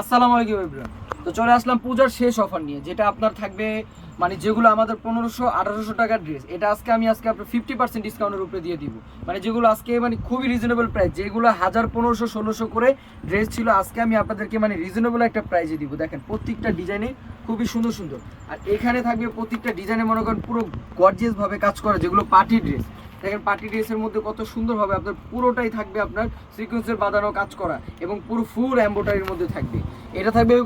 আসসালামু আলাইকুম এভরিওয়ান তো চলে আসলাম পূজার শেষ অফার নিয়ে, যেটা আপনার থাকবে মানে যেগুলো আমাদের পনেরোশো, আঠারোশো টাকার ড্রেস এটা আজকে আমি আজকে আপনার ফিফটি পার্সেন্ট ডিসকাউন্টের উপরে দিয়ে দিব। মানে যেগুলো আজকে মানে খুবই রিজনেবল প্রাইস যেগুলো হাজার পনেরোশো, ষোলোশো করে ড্রেস ছিল, আজকে আমি আপনাদেরকে মানে রিজনেবল একটা প্রাইসে দিব। দেখেন, প্রত্যেকটা ডিজাইনে খুবই সুন্দর সুন্দর। আর এখানে থাকবে প্রত্যেকটা ডিজাইনে মনে করেন পুরো গর্জিয়াস ভাবে কাজ করা যেগুলো পার্টি ড্রেস দেখেন পার্টি ড্রেসের মধ্যে কত সুন্দরভাবে আপনার পুরোটাই থাকবে আপনার সিকোয়েন্সের বাঁধানো কাজ করা এবং পুরো ফুল এম্বোটারির মধ্যে থাকবে। এটা থাকবে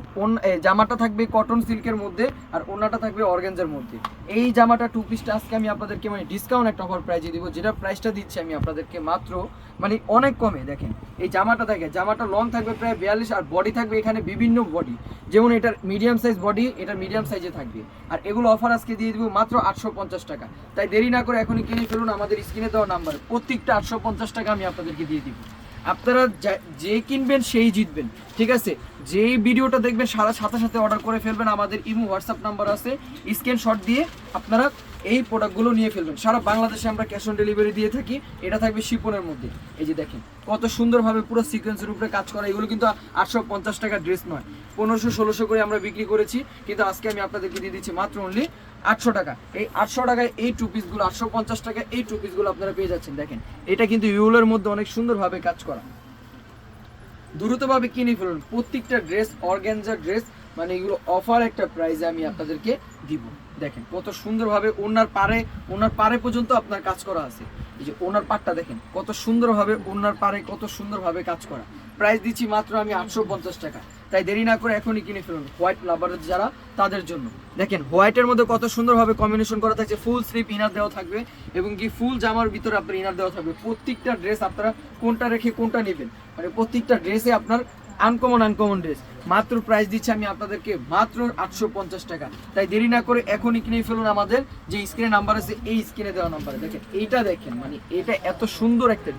জামাটা থাকবে কটন সিল্কের মধ্যে আর ওনাটা থাকবে অর্গানজার মধ্যে। এই জামাটা টু পিসটা আজকে আমি আপনাদেরকে মানে ডিসকাউন্ট একটা অফার প্রাইজে দিব যেটা প্রাইসটা দিচ্ছি আমি আপনাদেরকে মাত্র মানে অনেক কমে, দেখেন। এই জামাটা থাকে জামাটা লং থাকবে প্রায় বিয়াল্লিশ, আর বডি থাকবে এখানে বিভিন্ন বডি যেমন এটার মিডিয়াম সাইজ বডি এটা মিডিয়াম সাইজে থাকবে। আর এগুলো অফার আজকে দিয়ে দিব মাত্র আটশো পঞ্চাশ টাকা। তাই দেরি না করে এখনই কিনে ফেলুন, আমাদের স্ক্রিনে দেওয়া নাম্বার প্রত্যেকটা আটশো পঞ্চাশ টাকা আমি আপনাদেরকে দিয়ে দিব। আপনারা যা- কিনবেন সেই জিতবেন, ঠিক আছে? যেই ভিডিওটা দেখবেন, সারা সাথে সাথে অর্ডার করে ফেলবেন, আমাদের ইমো হোয়াটসঅ্যাপ নাম্বার আছে। স্ক্রিনশট দিয়ে আপনারা এই প্রোডাক্টগুলো নিয়ে ফেলবেন। সারা বাংলাদেশে আমরা ক্যাশ অন ডেলিভারি দিয়ে থাকি, এটা থাকবে শিপনের মধ্যে। এই যে দেখেন, কত সুন্দরভাবে পুরো সিকোয়েন্সের উপরে কাজ করা, এগুলো কিন্তু আটশো পঞ্চাশ টাকার ড্রেস নয়। পনেরোশো, ষোলোশো করে আমরা বিক্রি করেছি, কিন্তু আজকে আমি আপনাদেরকে দিয়ে দিচ্ছি মাত্র অনলি আটশো টাকা। এই আটশো টাকায় এই টু পিসগুলো আটশো পঞ্চাশ টাকা এই টু পিসগুলো আপনারা পেয়ে যাচ্ছেন, দেখেন। এটা কিন্তু ইউলের মধ্যে অনেক সুন্দরভাবে কাজ করা। দ্রুতভাবে কিনে ফেলুন, প্রত্যেকটা ড্রেস অর্গ্যানজার ড্রেস মানে এগুলো অফার একটা প্রাইসে আমি আপনাদেরকে দিব। দেখেন, কত সুন্দরভাবে ওনার পারে ওনার পারে পর্যন্ত আপনার কাজ করা আছে। এই যে ওনার পাটটা দেখেন, কত সুন্দরভাবে ওনার পারে কত সুন্দরভাবে কাজ করা। প্রাইস দিচ্ছি মাত্র আমি আটশো পঞ্চাশ টাকা। তাই দেরি না করে এখনই কিনে ফেলুন হোয়াইট লাভার যারা, তাদের জন্য। দেখেন হোয়াইটের মধ্যে কত সুন্দরভাবে কম্বিনেশন করা থাকছে ফুল স্লিপ ইনার দেওয়া থাকবে এবং কি ফুল জামার ভিতরে আপনার ইনার দেওয়া থাকবে। প্রত্যেকটা ড্রেস আপনারা কোনটা রেখে কোনটা নেবেন? মানে প্রত্যেকটা ড্রেসে আপনার আনকমন আনকমন ড্রেস মাত্র প্রাইস দিচ্ছি আমি আপনাদেরকে মাত্র আটশো পঞ্চাশ টাকা। তাই দেরি না করে এখনই কিনে ফেলুন আমাদের। যে স্ক্রিনে নাম্বার আছে, এই স্ক্রিনে দেওয়া নাম্বারে দেখেন, এইটা দেখেন মানে এটা এত সুন্দর একটা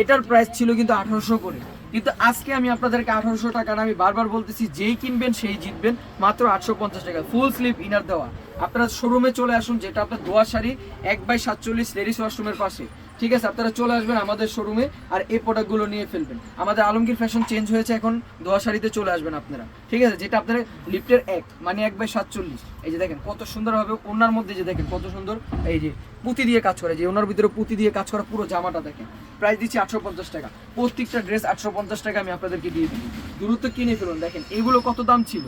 এটার প্রাইস ছিল কিন্তু আঠারোশো করে। কিন্তু আজকে আমি আপনাদেরকে আঠারোশো টাকা আমি বারবার বলতেছি, যেই কিনবেন সেই জিতবেন। মাত্র আটশো পঞ্চাশ টাকা ফুল স্লিপ ইনার দেওয়া। আপনারা শোরুমে চলে আসুন, যেটা আপনার দোয়া শাড়ি, এক বাই সাতচল্লিশ লেডিস ওয়াশরুমের পাশে। ঠিক আছে, আপনারা চলে আসবেন আমাদের শোরুমে আর এই প্রোডাক্টগুলো নিয়ে ফেলবেন। আমাদের আলমগীর ফ্যাশন চেঞ্জ হয়েছে এখন দোয়া শাড়িতে চলে আসবেন আপনারা। ঠিক আছে, যেটা আপনার লিফটের এক মানে এক বাই সাতচল্লিশ। এই যে দেখেন, কত সুন্দরভাবে ওনার মধ্যে যে দেখেন, কত সুন্দর, এই যে পুঁতি দিয়ে কাজ করে, যে ওনার ভিতরে পুঁতি দিয়ে কাজ করা পুরো জামাটা দেখেন। প্রাইস দিচ্ছি আটশো পঞ্চাশ টাকা। প্রত্যেকটা ড্রেস আটশো পঞ্চাশ টাকা আমি আপনাদেরকে দিয়ে দিই দ্রুত কিনে ফেলুন, দেখেন, এগুলো কত দাম ছিল?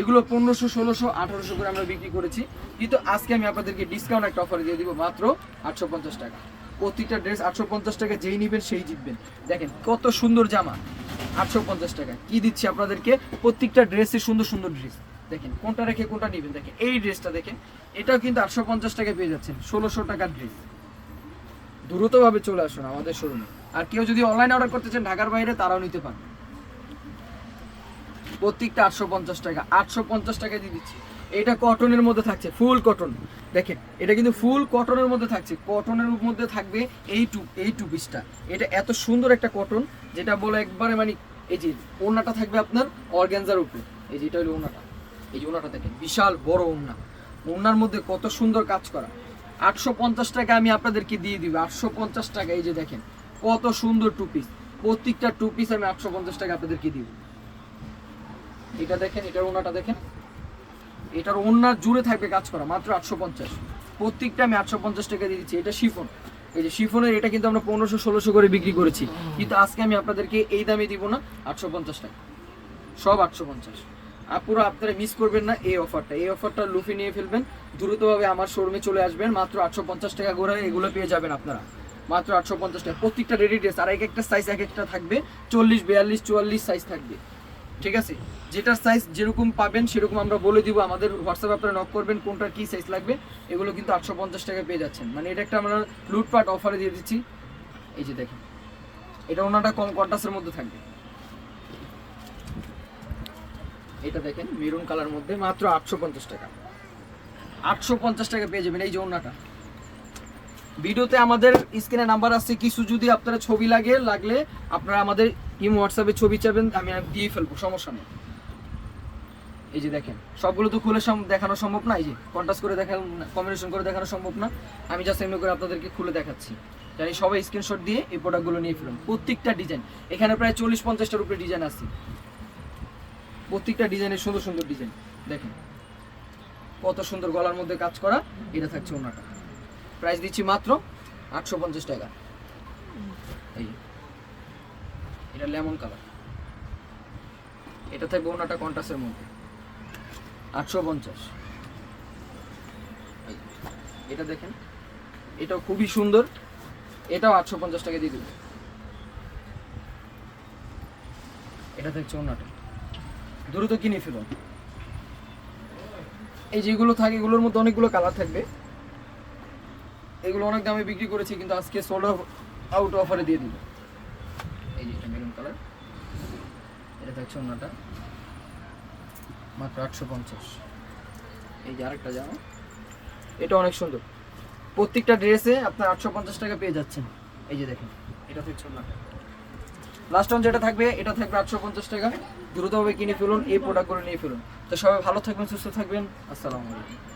এগুলো পনেরোশো, ষোলোশো, আঠারোশো করে আমরা বিক্রি করেছি। কিন্তু আজকে আমি আপনাদেরকে ডিসকাউন্ট একটা অফার দিয়ে দিব, মাত্র আটশো পঞ্চাশ টাকা। প্রত্যেকটা ড্রেস আটশো পঞ্চাশ টাকা যেই নেবেন সেই জিতবেন। দেখেন, কত সুন্দর জামা, আটশো পঞ্চাশ টাকা। কি দিচ্ছি আপনাদেরকে? প্রত্যেকটা ড্রেসে সুন্দর সুন্দর ড্রেস। দেখেন, কোনটা রেখে কোনটা নেবেন? দেখেন, এই ড্রেসটা দেখেন, এটাও কিন্তু আটশো পঞ্চাশ টাকা পেয়ে যাচ্ছেন, ষোলোশো টাকার ড্রেস। দ্রুতভাবে চলে আসুন আমাদের শোরুমে। আর কেউ যদি অনলাইনে অর্ডার করতে চান, ঢাকার বাইরে তারাও নিতে পারেন প্রত্যেকটা আটশো পঞ্চাশ টাকা, আটশো পঞ্চাশ টাকা দিয়ে দিচ্ছি। এটা কটনের মধ্যে থাকছে ফুল কটন দেখেন, এটা কিন্তু ফুল কটনের মধ্যে থাকছে। কটনের মধ্যে থাকবে এই টু এই টু। পিসটা এটা এত সুন্দর একটা কটন যেটা বলে একবারে মানে এই যে ওড়নাটা থাকবে আপনার অর্গ্যানজার উপরে। এই যে এটা হলো ওনাটা এই যে ওনাটা দেখেন, বিশাল বড় ওড়না। ওড়নার মধ্যে কত সুন্দর কাজ করা। আটশো পঞ্চাশ টাকা আমি আপনাদেরকে দিয়ে দিব, আটশো পঞ্চাশ টাকা। এই যে দেখেন, কত সুন্দর টু পিস প্রত্যেকটা টু পিস আমি আটশো পঞ্চাশ টাকা আপনাদেরকে দিব। এটা দেখেন, এটার ওনাটা দেখেন। এটার ওনার জুড়ে থাকবে কাজ করা, মাত্র আটশো পঞ্চাশ। প্রত্যেকটা আমি আটশো পঞ্চাশ টাকা দিয়ে দিচ্ছি। এটা শিফন। এই যে শিফনের এটা কিন্তু আমরা পনেরোশো, ষোলোশো করে বিক্রি করেছি। কিন্তু আজকে আমি আপনাদেরকে এই দামে দিব না, আটশো পঞ্চাশ টাকা। সব আটশো পঞ্চাশ। আর পুরো আপনারা মিস করবেন না এই অফারটা এই অফারটা লুফি নিয়ে ফেলবেন। দ্রুতভাবে আমার শোরুমে চলে আসবেন। মাত্র আটশো পঞ্চাশ টাকা করে এগুলো পেয়ে যাবেন আপনারা। মাত্র আটশো পঞ্চাশ টাকা। প্রত্যেকটা রেডি ড্রেস আর এক একটা সাইজ এক একটা থাকবে। চল্লিশ, বিয়াল্লিশ, চুয়াল্লিশ সাইজ থাকবে। ঠিক আছে? যেটার সাইজ যেরকম পাবেন সেরকম আমরা বলে দিব। আমাদের হোয়াটসঅ্যাপে আপনারা নক করবেন কোনটার কি সাইজ লাগবে। এগুলো কিন্তু আটশো পঞ্চাশ টাকা পেয়ে যাচ্ছেন। মানে এটা একটা আমরা লুটপাট অফারে দিয়ে দিচ্ছি। এই যে দেখেন। এটা ওনাটা কম কন্টাসের মধ্যে থাকবে। এটা দেখেন মেরুন কালার মধ্যে মাত্র আটশো পঞ্চাশ টাকা। আটশো পঞ্চাশ টাকা পেয়ে যাবেন এই যে ওনাটা। ভিডিওতে আমাদের স্ক্রিনে নাম্বার আছে কিছু যদি আপনারা ছবি লাগে, লাগলে আপনারা আমাদের ইম হোয়াটসঅ্যাপে ছবি চাবেন আমি দিয়ে ফেলব, সমস্যা নেই। এই যে দেখেন, সবগুলো তো খুলে দেখানো সম্ভব না, এই যে কন্টাস করে দেখা কম্বিনেশন করে দেখানো সম্ভব না। আমি জাস্ট এমনি করে আপনাদেরকে খুলে দেখাচ্ছি। জানি সবাই স্ক্রিনশট দিয়ে এই প্রোডাক্টগুলো নিয়ে ফেলুন। প্রত্যেকটা ডিজাইন এখানে প্রায় চল্লিশ পঞ্চাশটার উপরে ডিজাইন আছে। প্রত্যেকটা ডিজাইনের সুন্দর সুন্দর ডিজাইন দেখেন, কত সুন্দর গলার মধ্যে কাজ করা, এটা থাকছে ওনাটা। প্রাইস দিচ্ছি মাত্র আটশো পঞ্চাশ টাকা। এই। এটা লেমন কালার। এটা থাকবে ওনাটা কন্টাসের মধ্যে। আটশো পঞ্চাশ। এটা দেখেন, এটাও খুবই সুন্দর। এটাও আটশো পঞ্চাশ টাকা দিয়ে দেবে। এটা থাকছে ওনাটা। দ্রুত কিনে ফেলুন। এই যেগুলো থাকে, এগুলোর মধ্যে অনেকগুলো কালার থাকবে। এগুলো অনেক দামে বিক্রি করেছি, কিন্তু আজকে সোল্ড আউট অফারে দিয়ে মেরুন কালার এটা থাকছে ওনাটা মাত্র আটশো পঞ্চাশ। এই যে আরেকটা জামা। এটা অনেক সুন্দর। প্রত্যেকটা ড্রেসে আপনার আটশো পঞ্চাশ টাকা পেয়ে যাচ্ছেন। এই যে দেখেন, এটা থাকছে ওনাটা লাস্ট অন যেটা থাকবে, এটা থাকবে আটশো পঞ্চাশ টাকা। দ্রুতভাবে কিনে ফেলুন, এই প্রোডাক্টগুলো নিয়ে ফেলুন। তো সবাই ভালো থাকবেন, সুস্থ থাকবেন। আসসালামু আলাইকুম।